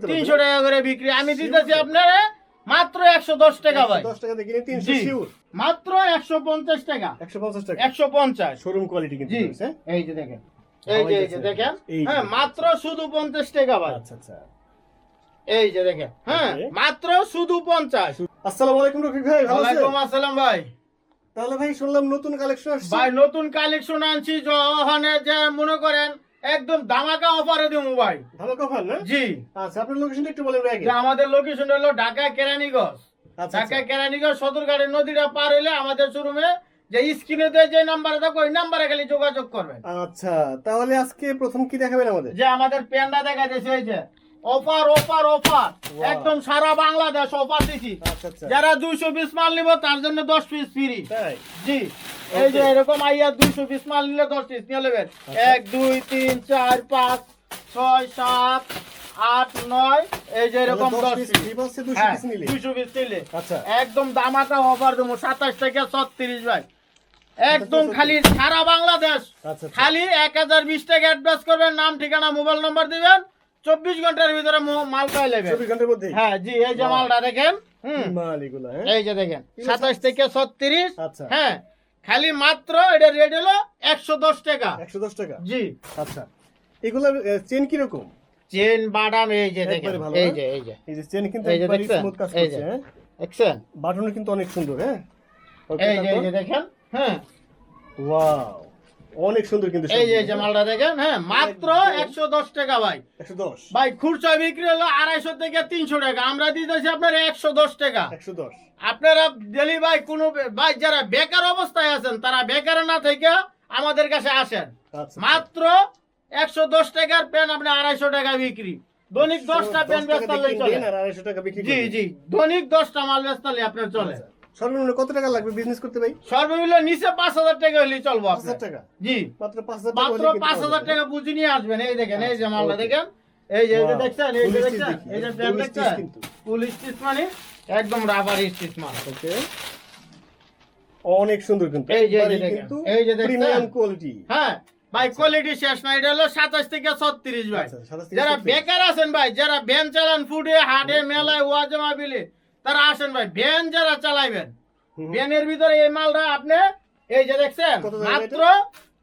করতে তিনশো টাকা করে বিক্রি। আমি দিতেছি আপনারা মাত্র একশো দশ টাকা ভাই। দশ টাকা কিনে তিনশো মাত্র একশো পঞ্চাশ টাকা। একশো পঞ্চাশ টাকা। একশো পঞ্চাশ। শোরুম কোয়ালিটি কিন্তু হ্যাঁ? এই যে দেখেন। এই যে এই যে দেখেন। হ্যাঁ মাত্র শুধু পঞ্চাশ টাকা ভাই। আচ্ছা আচ্ছা। এই যে দেখেন। হ্যাঁ মাত্র শুধু পঞ্চাশ। আসসালামু আলাইকুম রফিক ভাই ভালো আছেন? ওয়ালাইকুম আসসালাম ভাই। তাহলে ভাই শুনলাম নতুন কালেকশন ভাই নতুন কালেকশন আনছি যখন যে মনে করেন একদম ধামাকা অফারে দেবো ভাই। ধামাকা অফার না? জি। আচ্ছা আপনার লোকেশনটা একটু বলেন আগে। আমাদের লোকেশন হলো ঢাকা কেরানীগঞ্জ। আচ্ছা ঢাকা আচ্ছা। কেরানীগঞ্জ সদরঘাটের নদীটা পার হইলে আমাদের শোরুমে যে স্ক্রিনে যে নাম্বার থাকবে ওই নাম্বারে খালি যোগাযোগ করবেন। আচ্ছা তাহলে আজকে প্রথম কি দেখাবেন আমাদের? যে আমাদের প্যান্ডা দেখা যাচ্ছে এই যে। অফার অফার অফার একদম সারা বাংলাদেশ অফার দিছি। আচ্ছা যারা দুইশো পিস মাল নিব তার জন্য দশ পিস ফ্রি জি। এই যে এরকম আইয়া দুইশো পিস মাল নিলে দশ পিস নিয়ে নেবেন। আচ্ছা। এক দুই তিন চার পাঁচ ছয় সাত আট নয় এই যে এরকম দশ পিস পিস। ফ্রি পাচ্ছে 200 হ্যাঁ দুইশো পিস নিলে। আচ্ছা। একদম দামাকা অফার দেবো সাতাশ থেকে ছত্রিশ ভাই। একদম খালি সারা বাংলাদেশ। আচ্ছা। খালি এক হাজার বিশ টাকা অ্যাডভান্স করবেন নাম ঠিকানা মোবাইল নাম্বার দিবেন। চব্বিশ ঘণ্টার ভিতরে মাল পাই নেবেন। চব্বিশ ঘণ্টার মধ্যে? হ্যাঁ জি এই যে মালটা দেখেন হুম। হ্যাঁ। এই যে দেখেন সাতাশ থেকে ছত্রিশ। হ্যাঁ খালি মাত্র এটা রেট হলো একশো দশ টাকা। একশো দশ টাকা? জি। আচ্ছা। এগুলো চেন কীরকম? চেন বাদাম এই যে দেখেন এই যে এই যে। এই যে চেন কিন্তু একবারে? স্মুথ কাজ করছে হ্যাঁ? দেখছেন? বাটনও কিন্তু অনেক সুন্দর হ্যাঁ? এই যে দেখেন হ্যাঁ। ওয়াও অনেক সুন্দর কিন্তু এই যে এই যে মালটা দেখেন হ্যাঁ মাত্র একশো দশ টাকা ভাই। একশো দশ। ভাই খুচরা বিক্রি হলো আড়াইশো থেকে তিনশো টাকা। আমরা দিতেছি আপনার একশো দশ টাকা। একশো দশ। আপনারা ডেলি ভাই কোনো ভাই যারা বেকার অবস্থায় আছেন তারা বেকার না থেকে আমাদের কাছে আসেন। আচ্ছা মাত্র একশো দশ টাকার পেন আপনি আড়াইশো টাকা বিক্রি। দৈনিক দশটা পেন চলে। জি জি দৈনিক দশটা মাল বেচতালে আপনার চলে। আচ্ছা। সর্বনিম্ন কত টাকা লাগবে বিজনেস করতে ভাই? সর্বমূল্য নিচে পাঁচ হাজার টাকা হলে চলবো পাঁচ হাজার টাকা? জি। মাত্র পাঁচ হাজার টাকা মাত্র পাঁচ হাজার টাকা পুঁজি নিয়ে আসবেন। এই দেখেন এই যে আচ্ছা, মালটা দেখেন। এই যে দেখছেন এই যে দেখছেন? এই যে দেখছেন? স্টিচ মানে একদম রাবার স্টিচ মাল। ওকে অনেক সুন্দর কিন্তু। এই যে- এই যে দেখেন, কিন্তু এই যে দেখছেন? প্রিমিয়াম কোয়ালিটি হ্যাঁ ভাই কোয়ালিটি শেষ না এটা হলো সাতাশ থেকে ছত্রিশ ভাই। আচ্ছা, 27 থেকে যারা বেকার আছেন ভাই যারা ভ্যান চালান ফুডে হাটে মেলায় ওয়াজে মাহফিলে তারা আসেন ভাই ভ্যান যারা চালাইবেন ভ্যানের ভিতরে এই মালটা আপনি এই যে দেখছেন মাত্র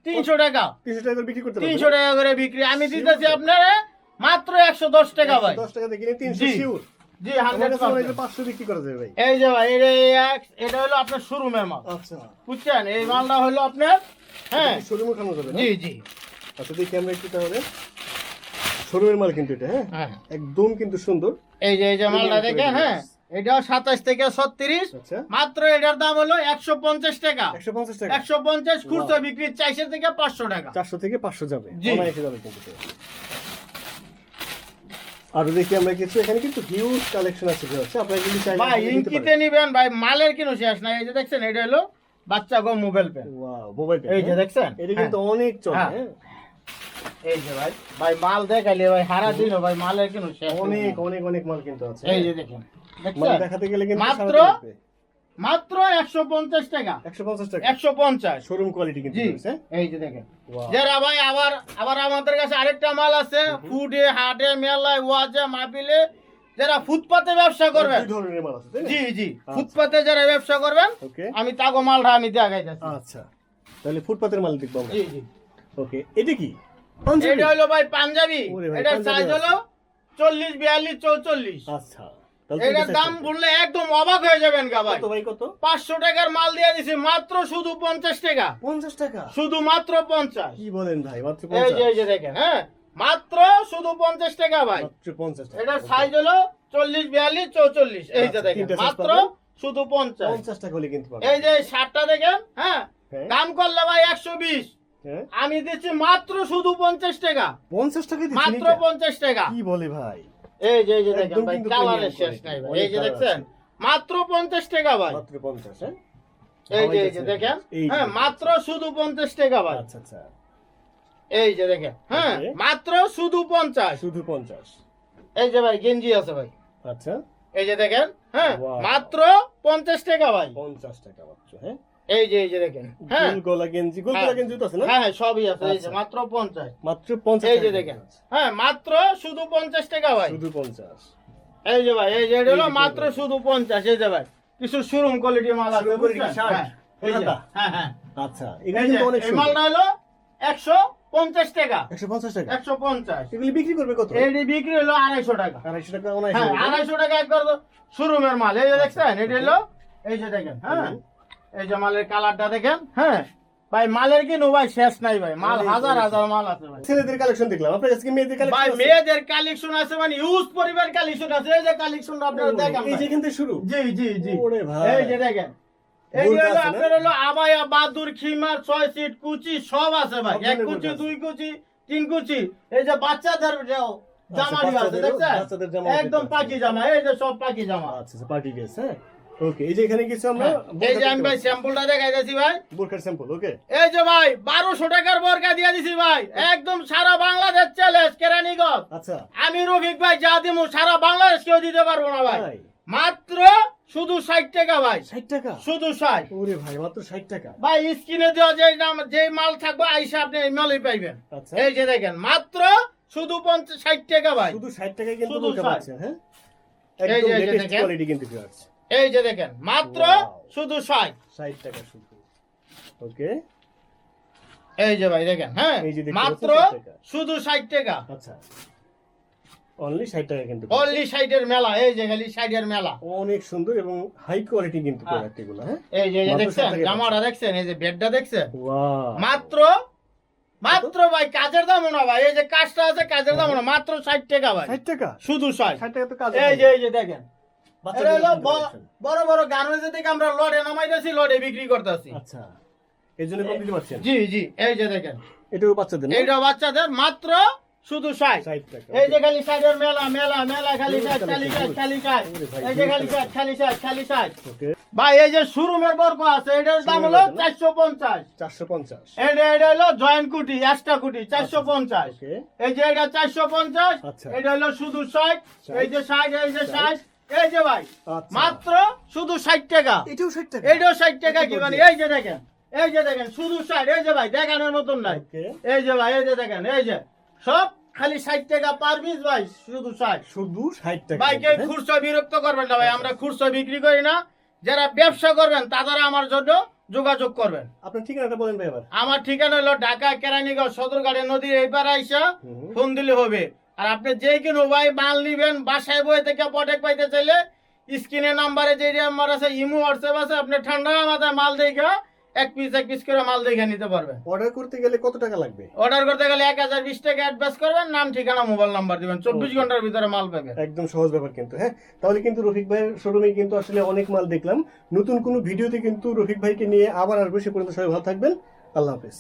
তিনশো টাকা। তিনশো টাকা করে বিক্রি করতে তিনশো টাকা করে বিক্রি। আমি দিতেছি আপনারা মাত্র একশো দশ টাকা ভাই। দশ টাকা দিয়ে কিনে তিনশো জি। শিওর জি আমার হান্ড্রেড কাছে যে পাঁচশো। বিক্রি করা যাবে ভাই। এই যে ভাই এটা হলো আপনার শোরুমের মাল। আচ্ছা। বুঝছেন? এই মালটা হলো আপনার হ্যাঁ। শোরুমে খানো যাবে জি জি। আচ্ছা দেখি আমরা একটু তাহলে। শোরুমের মাল কিন্তু এটা হ্যাঁ? হ্যাঁ। একদম কিন্তু সুন্দর। এই যে এই যে মালটা দেখে হ্যাঁ? এটা সাতাশ থেকে ছত্রিশ। আচ্ছা। মাত্র এটার দাম হলো একশো পঞ্চাশ টাকা। একশো পঞ্চাশ টাকা। একশো পঞ্চাশ খুচরা বিক্রি চারশো থেকে পাঁচশো টাকা। চারশো থেকে পাঁচশো যাবে। আরও দেখি আমরা কিছু এখানে কিন্তু হিউজ কালেকশন আছে আপনারা কিন্তু চাইলে ভাই পারেন। নিবেন ভাই মালের কিনো শেষ নাই। এই যে দেখছেন এটা হলো বাচ্চা গো মোবাইল পেন ওয়াও মোবাইল এই যে দেখছেন? এটা কিন্তু অনেক চলে হ্যাঁ। হ্যাঁ? এই যে ভাই ভাই মাল দেখাইলে ভাই হারা দিন ভাই মালের কিনো শেষ অনেক অনেক অনেক মাল কিন্তু আছে। এই যে দেখেন। দেখাতে গেলে কিন্তু মাত্র মাত্র একশো পঞ্চাশ টাকা। 150 টাকা। একশো পঞ্চাশ। শোরুম কোয়ালিটি কিন্তু এই যে দেখেন। যারা ভাই আবার আবার আমাদের কাছে আরেকটা মাল আছে। ফুডে হাটে মেলায় ওয়াজে মাহফিলে যারা ফুটপাতে ব্যবসা করবেন। দুই ধরনের মাল আছে তাই না? জি জি। ফুটপাতে যারা ব্যবসা করবেন আমি তাগো মালটা আমি আচ্ছা। তাহলে ফুটপাতের মাল দেখব জি জি। ওকে এটা কি? এটা হলো ভাই পাঞ্জাবি। এটা সাইজ হলো চল্লিশ বিয়াল্লিশ চৌচল্লিশ। আচ্ছা। এটার দাম বললে একদম অবাক হয়ে যাবেন গা ভাই। ভাই কত? পাঁচশো টাকার মাল দিয়ে দিছি মাত্র শুধু পঞ্চাশ টাকা। পঞ্চাশ টাকা? শুধু মাত্র পঞ্চাশ। কি বলেন ভাই মাত্র এই যে এই যে দেখেন হ্যাঁ? মাত্র শুধু পঞ্চাশ টাকা ভাই। পঞ্চাশ এটার সাইজ হলো চল্লিশ বিয়াল্লিশ চৌচল্লিশ। এই যে আচ্ছা, দেখেন মাত্র শুধু পঞ্চাশ। পঞ্চাশ টাকা হলে কিন্তু এই যে শার্টটা দেখেন হ্যাঁ? হ্যাঁ। দাম করলে ভাই একশো বিশ। হ্যাঁ। আমি দিচ্ছি মাত্র শুধু পঞ্চাশ টাকা। পঞ্চাশ টাকা মাত্র পঞ্চাশ টাকা। কি বলে ভাই? এই যে এই যে দেখেন ভাই কালারের শেষ নাই ভাই। এই যে দেখছেন? মাত্র পঞ্চাশ টাকা ভাই। মাত্র পঞ্চাশ হ্যাঁ? এই যে এই যে দেখেন? হ্যাঁ মাত্র শুধু পঞ্চাশ টাকা ভাই। আচ্ছা আচ্ছা। এই যে দেখেন হ্যাঁ মাত্র শুধু পঞ্চাশ। শুধু পঞ্চাশ। এই যে ভাই গেঞ্জি আছে ভাই। আচ্ছা। এই যে দেখেন হ্যাঁ মাত্র পঞ্চাশ টাকা ভাই। পঞ্চাশ টাকা মাত্র হ্যাঁ? এই যে এই যে দেখেন হ্যাঁ। গোল গেঞ্জি গোল গলা হ্যাঁ। গেঞ্জি তো আছে না? হ্যাঁ হ্যাঁ সবই আছে এই যে আচ্ছা। মাত্র পঞ্চাশ। মাত্র পঞ্চাশ এই যে দেখেন হ্যাঁ মাত্র শুধু পঞ্চাশ টাকা ভাই। শুধু পঞ্চাশ। এই যে ভাই এই যে এটা হলো মাত্র শুধু পঞ্চাশ এই যে ভাই। কিছু শোরুম কোয়ালিটি মাল আছে বুঝছেন? হ্যাঁ। হ্যাঁ হ্যাঁ আচ্ছা এই কিন্তু অনেক এই মালটা হলো একশো পঞ্চাশ টাকা। একশো পঞ্চাশ টাকা? একশো পঞ্চাশ। এগুলি বিক্রি করবে কত? এটি বিক্রি হলো আড়াইশো টাকা। আড়াইশো টাকা আড়াইশো টাকা একবার শোরুমের মাল। এই যে দেখছেন এটি হলো এই যে দেখেন হ্যাঁ? এই যে মালের কালারটা দেখেন হ্যাঁ? ভাই মালের কিন্তু ভাই শেষ নাই ভাই। মাল হাজার হাজার মাল আছে ভাই। ছেলেদের কালেকশন দেখলাম। আপনার কাছে কি মেয়েদের ভাই কালেকশন মেয়েদের কালেকশন আছে মানে ইউজ পরিবার কালেকশন আছে। এই যে কালেকশন আপনারা দেখেন এই ভাই। যেখান থেকে শুরু? জি জি জি। ওরে ভাই। এই যে দেখেন আবায়া বাদুর খিমার ছয় সিট কুচি সব আছে ভাই। এক কুচি দুই কুচি তিন কুচি। এই যে বাচ্চাদের যে আছে দেখছেন? একদম আছে। জামা। এই যে সব পাকি জামা। আচ্ছা পার্টি ওকে এই যে এখানে কিছু আমরা হ্যাঁ, এই যে আমি ভাই স্যাম্পলটা দেখাই দিয়েছি ভাই। বোরকার স্যাম্পল ওকে? এই যে ভাই বারোশো টাকার বরকা দিয়ে দিছি ভাই। একদম সারা বাংলাদেশ চ্যালেঞ্জ কেরানীগঞ্জ। আচ্ছা। আমি রফিক ভাই যা দিমু সারা বাংলাদেশ কেউ দিতে পারব না ভাই। মাত্র শুধু ষাট টাকা ভাই। ষাট টাকা? শুধু ষাট। ওরে ভাই মাত্র ষাট টাকা? ভাই স্ক্রিনে দেওয়া যে নাম যে মাল থাকবে আইসা আপনি এই মালই পাইবেন। আচ্ছা। এই যে দেখেন মাত্র শুধু পঞ্চাশ ষাট টাকা ভাই। শুধু ষাট টাকায় কিন্তু শুধু বোরকা 60 পাচ্ছেন হ্যাঁ? এই যে- দেখেন। কোয়ালিটি কিন্তু এই যে দেখেন মাত্র শুধু ষাট। ষাট টাকা শুধু। ওকে এই যে ভাই দেখেন হ্যাঁ? মাত্র পাচ্ছেন 60 টাকা। শুধু ষাট টাকা। আচ্ছা। অনলি ষাট টাকা কিন্তু অনলি সাইডের মেলা এই যে খালি সাইডের মেলা। অনেক সুন্দর এবং হাই কোয়ালিটি কিন্তু হ্যাঁ। প্রোডাক্ট এগুলো হ্যাঁ? এই যে দেখছেন জামাটা দেখছেন এই যে বেডটা দেখছেন? ওয়াও মাত্র মাত্র ভাই কাজের দাম না ভাই এই যে কাজটা আছে কাজের দাম না মাত্র ষাট টাকা ভাই। ষাট টাকা? শুধু ষাট। ষাট টাকা তো কাজ এই যে এই যে দেখেন। এটা। বড় বড় গার্মেন্টস থেকে আমরা লড়ে নামাইতেছি লড়ে বিক্রি করতেছি। আচ্ছা। এই জন্য কম দিতে পারছেন? জি জি এই যে দেখেন। এটাও বাচ্চাদের না? বাচ্চাদের মাত্র শুধু ষাট এই যে খালি ষাটের মেলা মেলা মেলা খালি ষাট খালি ষাট খালি ষাট এই যে খালি ষাট। খালি ষাট খালি ষাট ভাই এই যে শোরুমের বর্গ আছে এটার দাম হলো? চারশো পঞ্চাশ চারশো পঞ্চাশ এটা এটা হলো জয়েন্ট কুটি এক্সট্রা কুটি চারশো পঞ্চাশ এই যে এটা চারশো পঞ্চাশ আচ্ছা। এটা হলো শুধু ষাট। এই যে ষাট এই যে ষাট এই যে ভাই আচ্ছা মাত্র শুধু ষাট টাকা এটাও ষাট টাকা এইটাও ষাট টাকা কি মানে এই যে দেখেন এই যে দেখেন শুধু ষাট এই যে ভাই দেখানোর মতন নাই এই যে ভাই এই যে দেখেন এই যে সব খালি ষাট টাকা পার পিস ভাই শুধু ষাট। শুধু ষাট টাকা ভাই কেউ হ্যাঁ? খুচরা বিরক্ত করবেন না ভাই আমরা খুচরা বিক্রি করি না। যারা ব্যবসা করবেন তারা আমার জন্য যোগাযোগ করবেন। আপনার ঠিকানাটা বলেন ভাই আবার আমার ঠিকানা হলো ঢাকা কেরানীগঞ্জ সদরঘাটে নদীর এই পারে আইসা। ফোন দিলে হবে। আর আপনি যে কোনো ভাই মাল নিবেন বাসায় বই থেকে পটেক পাইতে চাইলে স্ক্রিনের নাম্বারে যে নাম্বার আছে ইমো হোয়াটসঅ্যাপ আছে আপনি ঠান্ডা মাথায় মাল দেখা এক পিস এক পিস করে মাল দেখে নিতে পারবে। অর্ডার করতে গেলে কত টাকা লাগবে? অর্ডার করতে গেলে এক হাজার বিশ টাকা অ্যাডভান্স করবেন নাম ঠিকানা মোবাইল নাম্বার দিবেন। চব্বিশ. ঘণ্টার ভিতরে মাল পাবেন। একদম সহজ ব্যাপার কিন্তু হ্যাঁ? তাহলে কিন্তু রফিক ভাইয়ের শোরুমে কিন্তু আসলে অনেক মাল দেখলাম। নতুন কোনো ভিডিওতে কিন্তু রফিক ভাইকে নিয়ে আবার আসব সে পর্যন্ত সবাই ভালো থাকবেন। আল্লাহ হাফেজ।